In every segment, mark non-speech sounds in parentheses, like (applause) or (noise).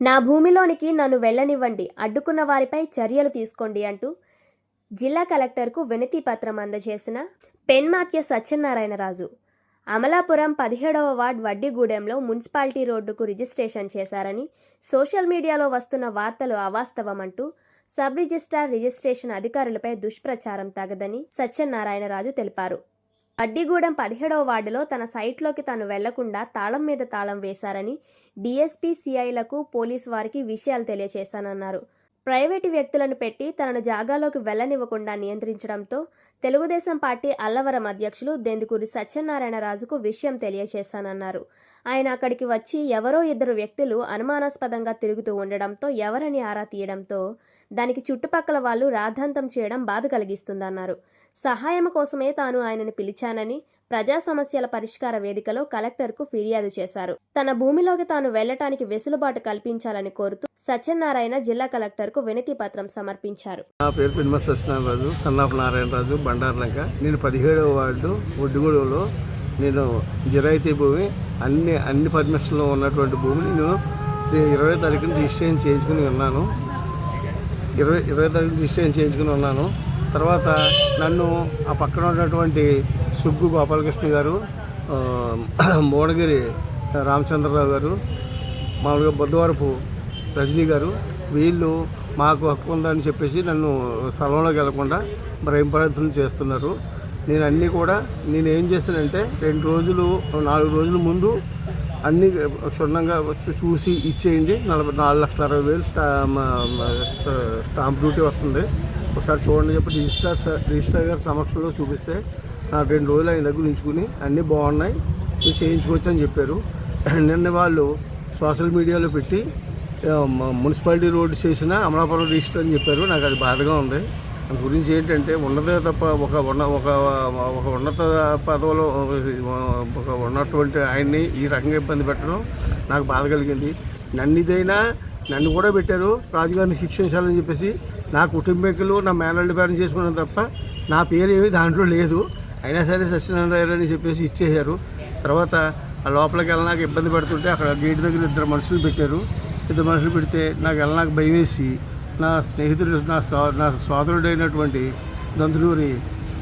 నా భూమిలోనికి నన్ను వెళ్ళనివ్వండి అడ్డుకున్న వారిపై చర్యలు తీసుకోండి అంటూ జిల్లా కలెక్టర్కు వినతి పత్రం అందజేసిన పెన్మాత్య సత్యనారాయణరాజు. అమలాపురం పదిహేడవ వార్డ్ వడ్డీగూడెంలో మున్సిపాలిటీ రోడ్డుకు రిజిస్ట్రేషన్ చేశారని సోషల్ మీడియాలో వస్తున్న వార్తలు అవాస్తవమంటూ సబ్ రిజిస్ట్రార్ రిజిస్ట్రేషన్ అధికారులపై దుష్ప్రచారం తగదని సత్యనారాయణరాజు తెలిపారు. అడ్డిగూడెం పదిహేడవ వార్డులో తన సైట్లోకి తాను వెళ్ళకుండా తాళం మీద తాళం వేశారని డీఎస్పీ సిఐలకు పోలీసు వారికి విషయాలు తెలియజేశానన్నారు ప్రైవేటు వ్యక్తులను పెట్టి తనను జాగాలోకి వెళ్ళనివ్వకుండా నియంత్రించడంతో తెలుగుదేశం పార్టీ అల్లవరం అధ్యక్షులు దెందుకూరి సత్యనారాయణరాజుకు విషయం తెలియజేశానన్నారు. ఆయన అక్కడికి వచ్చి ఎవరో ఇద్దరు వ్యక్తులు అనుమానాస్పదంగా తిరుగుతూ ఉండడంతో ఎవరని ఆరా తీయడంతో దానికి చుట్టుపక్కల వాళ్ళు రాద్ధాంతం చేయడం బాధ కలిగిస్తుందన్నారు. సహాయం కోసమే తాను ఆయనను పిలిచానని ప్రజా సమస్యల పరిష్కార వేదికలో కలెక్టర్కు ఫిర్యాదు చేశారు. తన భూమిలోకి తాను వెళ్ళటానికి వెసులుబాటు కల్పించాలని కోరుతూ సత్యనారాయణ జిల్లా కలెక్టర్కు వినతి పత్రం సమర్పించారు. నా పేరు సత్యనారాయణరాజు సన్నాఫ్ నారాయణరాజు బండార్లంక. నేను పదిహేడవ వార్డు ఒడ్డుగూడెంలో నేను జిరాయితీ భూమి అన్ని అన్ని పర్మిషన్లో ఉన్నటువంటి భూమి నేను ఇరవై తారీఖున రిజిస్ట్రేషన్ చేయించుకుని ఉన్నాను. ఇరవై ఇరవై తారీఖు రిజిస్ట్రేషన్ చేయించుకుని ఉన్నాను. తర్వాత నన్ను ఆ పక్కన ఉన్నటువంటి సుగ్గు గోపాలకృష్ణ గారు ఆ, భువనగిరి రామచంద్రరావు గారు మామూలుగా బుధవారపు రజనీ గారు వీళ్ళు మాకు హక్కు ఉందని చెప్పేసి నన్ను స్థలంలోకి వెళ్ళకుండా భయం ప్రయత్నం చేస్తున్నారు. నేను అన్నీ కూడా నేను ఏం చేశానంటే రెండు రోజులు నాలుగు రోజుల ముందు అన్నీ క్షుణ్ణంగా చూసి ఇచ్చేయండి. నలభై నాలుగు లక్షల అరవై వేలు స్టా మా- స్టాంప్ డ్యూటీ వస్తుంది. ఒకసారి చూడండి చెప్పి రిజిస్టర్ స- రిజిస్టర్ గారి సమక్షంలో చూపిస్తే నాకు రెండు రోజులు ఆయన దగ్గర ఉంచుకుని అన్నీ బాగున్నాయి. మీరు చేయించుకోవచ్చు అని చెప్పారు. (clears throat) నిన్న వాళ్ళు సోషల్ మీడియాలో పెట్టి మున్సిపాలిటీ రోడ్డు చేసిన అమలాపురం రిజిస్టర్ అని చెప్పారు. నాకు అది బాధగా ఉంది. దాని గురించి ఏంటంటే ఉన్నదే తప్ప ఒక ఉన్న ఒక ఒక ఉన్నత పదవిలో ఒక ఉన్నటువంటి ఆయన్ని ఈ రకంగా ఇబ్బంది పెట్టడం నాకు బాధ కలిగింది. నన్ను ఇదైనా నన్ను కూడా పెట్టారు. రాజుగారిని శిక్షించాలని చెప్పేసి నా కుటుంబీకులు నా మేనల్డ్ పేరు చేసుకున్నాను తప్ప నా పేరు ఏమీ దాంట్లో లేదు. అయినా సరే సత్యనారాయణ అని చెప్పేసి ఇచ్చేసారు తర్వాత ఆ లోపలికి వెళ్ళడానికి ఇబ్బంది పెడుతుంటే అక్కడ గేట్ దగ్గర ఇద్దరు మనుషులు పెట్టారు. ఇద్దరు మనుషులు పెడితే నాకు వెళ్ళడానికి భయం వేసి నా స్నేహితుడు నా సో నా సోదరుడైనటువంటి దంతులూరి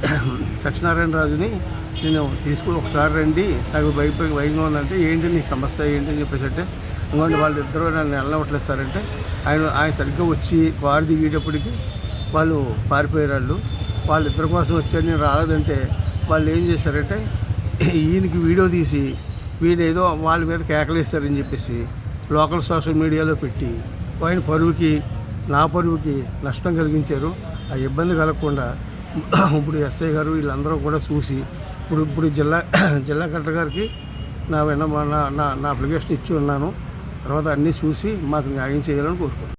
(clears throat) సత్యనారాయణ రాజుని నేను తీసుకుని ఒకసారి రండి నాకు భయపడి భయంగా ఉందంటే ఏంటి నీ సమస్య ఏంటి అని చెప్పేసి అంటే ఇంకోండి వాళ్ళు ఇద్దరు నన్ను వెళ్ళవట్లేదు సార్ అంటే ఆయన ఆయన సరిగ్గా వచ్చి కారు దిగేటప్పటికి వాళ్ళు పారిపోయారు వాళ్ళు. వాళ్ళిద్దరి కోసం వచ్చారు నేను రాలేదంటే వాళ్ళు ఏం చేశారంటే ఈయనకి వీడియో తీసి వీడేదో వాళ్ళ మీద కేకలేస్తారని చెప్పేసి లోకల్ సోషల్ మీడియాలో పెట్టి ఆయన పరువుకి నా పరువుకి నష్టం కలిగించారు. ఆ ఇబ్బంది కలగకుండా (clears throat) ఇప్పుడు ఎస్ఐ గారు వీళ్ళందరూ కూడా చూసి ఇప్పుడు ఇప్పుడు జిల్లా (clears throat) జిల్లా కలెక్టర్ గారికి నా విన్న నా నా నా అప్లికేషన్ ఇచ్చి ఉన్నాను. తర్వాత అన్నీ చూసి మాకు న్యాయం చేయాలని కోరుకుంటున్నాను.